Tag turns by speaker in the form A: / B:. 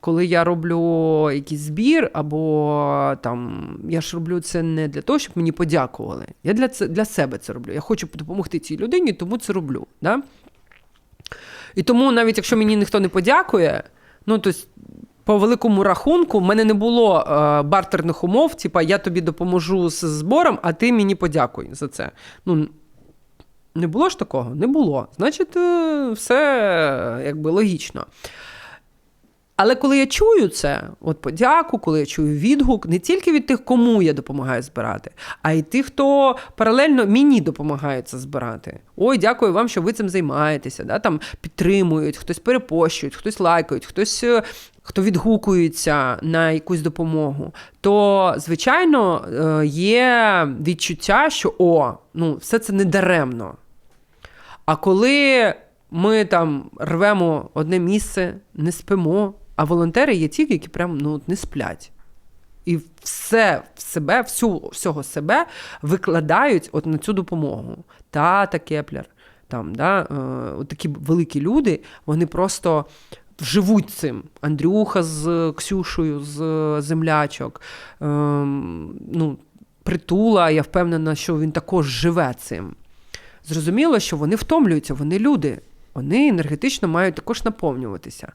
A: Коли я роблю якийсь збір, або там я ж роблю це не для того, щоб мені подякували. Я для, це, для себе це роблю. Я хочу допомогти цій людині, тому це роблю. Да? І тому, навіть якщо мені ніхто не подякує, ну то по великому рахунку, в мене не було е, бартерних умов, типа я тобі допоможу з збором, а ти мені подякуй за це. Ну, не було ж такого? Не було. Значить, е, все якби логічно. Але коли я чую це, от подяку, коли я чую відгук, не тільки від тих, кому я допомагаю збирати, а й тих, хто паралельно мені допомагає це збирати. Ой, дякую вам, що ви цим займаєтеся. Да? Там підтримують, хтось перепощують, хтось лайкають, хтось. е, Хто відгукується на якусь допомогу, то звичайно е, є відчуття, що о, ну все це не даремно. А коли ми там рвемо одне місце, не спимо, а волонтери є ті, які прям ну, не сплять. І все в себе, всю, всього себе викладають от на цю допомогу. Тата Кеплер, там, да, е, от такі великі люди, вони просто живуть цим. Андрюха з Ксюшею, з землячок. Ем, ну, Притула, я впевнена, що він також живе цим. Зрозуміло, що вони втомлюються, вони люди. Вони енергетично мають також наповнюватися.